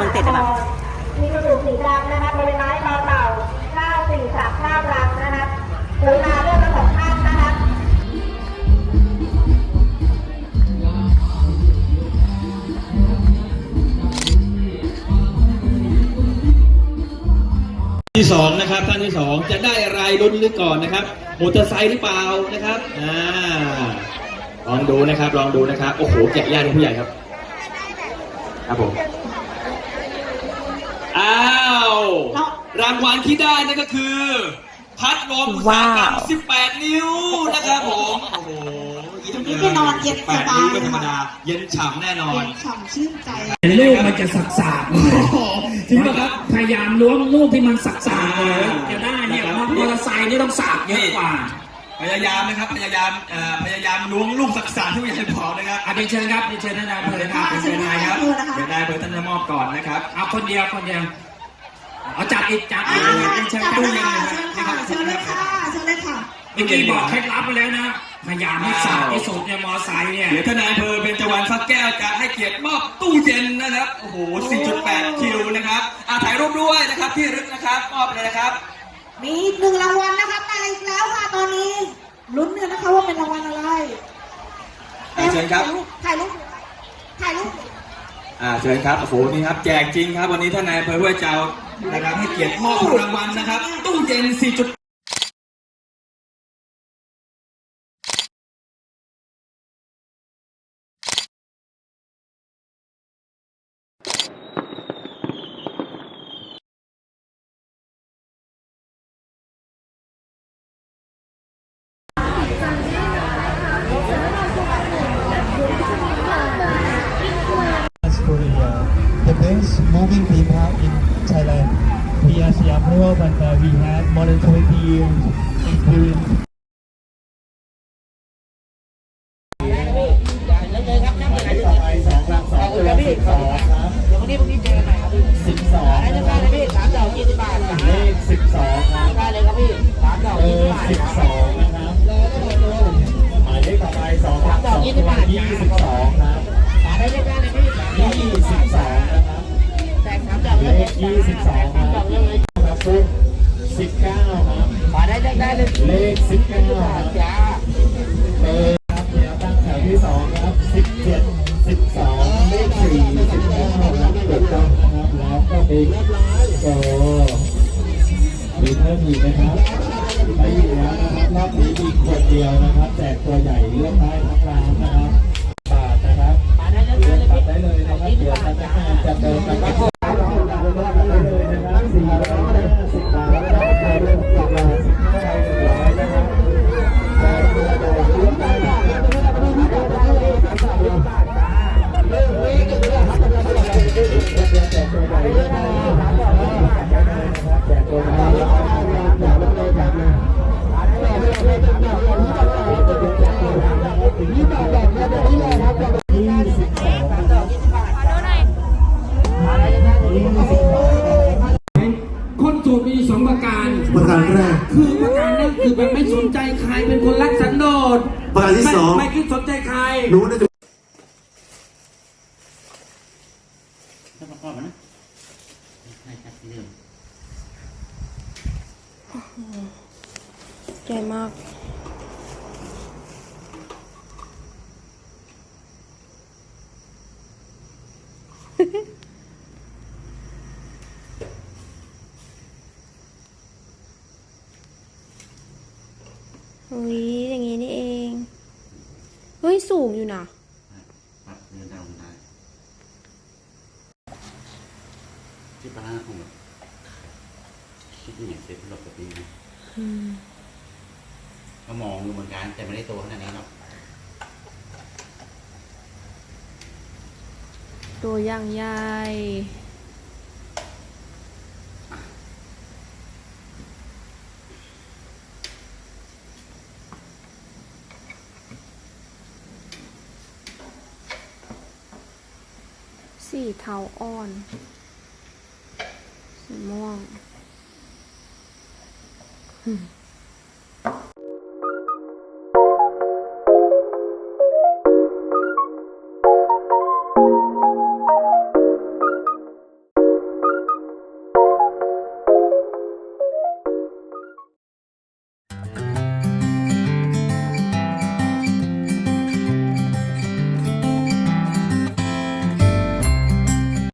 มีกระดูกสีดำนะคะบริเวณไม้ต่อเต่าข้าวสี่สามข้าวรังนะคะกรุณาเลือกทั้งสองข้างนะคะที่สองนะครับท่านที่สองจะได้อะไรลุ้นลึกก่อนนะครับมอเตอร์ไซค์หรือเปล่านะครับอ่าลองดูนะครับลองดูนะครับโอ้โหแกะยากนี่ผู้ใหญ่ครับ ครับผมอ้าว รางวัลที่ได้นั่นก็คือ พัดลมอุตสาหกรรม18 นิ้วนะครับผม โอ้โหนี่ก็นอนเย็นสบาย 18 นิ้วไม่ธรรมดา เย็นฉ่ำแน่นอนเย็นฉ่ำชื่นใจ ลูกมันจะสักสากๆหน่อยจริงปะครับพยายามล้วงลูกที่มันสักสากๆเลยอ่าจะได้เนี่ยนะครับมอเตอร์ไซค์นี่ต้องสากเยอะกว่า พยายามนะครับพยายามเอ่อพยายามล้วงลูกสักสารที่ผู้ใหญ่บอกนะครับอาเรียนเชิญครับเรียนเชิญท่านนายอำเภอครับเชิญนายอำเภอนะคะเดี๋ยวนายอำเภอท่านจะมอบก่อนนะครับเอาคนเดียวคนเดียวเอาจับอีกจับอีอ่ากเรียนเชิญจับตู้เลยเย็นค่ะนะคเชิรับญค่ะเชิญเลยค่ะเชิญเลยค่ะเมื่อกี้บอกเคล็ดลับไปแล้วนะพยายามให้สากที่สุดเนี่ยมอไซค์เนี่ย เดี๋ยวท่านนายอำเภอเบญจวรรณฟักแก้วจะให้เกียรติมอบตู้เย็นนะครับโอ้โห 4.8 คิวนะครับอ่าถ่ายรูปด้วยนะครับที่รึกนะครับมอบเลยนะครับ มีอีกหนึ่งรางวัลนะคะมาอีกแล้วค่ะตอนนี้ลุ้นกันนะคะว่าเป็นรางวัลอะไรอ่าเชิญครับ ถ่ายรูปถ่ายรูปอ่าเชิญครับโอ้โหนี่ครับ แจกจริงครับ วันนี้ท่านนายอำเภอห้วยเจ้านะครับให้เกียรติมอบรางวัลนะครับ ตู้เย็น 4. Korea, the best moving people in Thailand. We are Siam Pro, but uh, we have more than 20 years experience. 22ครับครับุสิบเก้าครับมาได้ได้ได้เลยเลข19ครับจ้าเตครับแถวตั้งแถวที่สองครับสิบเจ็ดสิบสองเลข4 19ครับถูกต้องครับแล้วก็มีโอ้มีเพิ่มอีกไหมครับไม่มีแล้วนะครับรอบนี้มีขวดเดียวนะครับแจกตัวใหญ่ ประการประการแรก คือประการแรกคือแบบไม่สนใจใครเป็นคนรักสันโดษประการที่สอง ไม่ไม่คิดสนใจใครรู้น่าจะใหญ่มาก อุ้ยอย่างงี้นี่เอง เฮ้ยสูงอยู่นะครับเดินทางลงได้ที่ปลาร้าของแบบคิดยังไงเซฟหลบแบบนี้นะก็มองดูเหมือนกันแต่ไม่ได้โตขนาดนี้หรอกตัวอย่างใหญ่ สีเทาอ่อน สีม่วง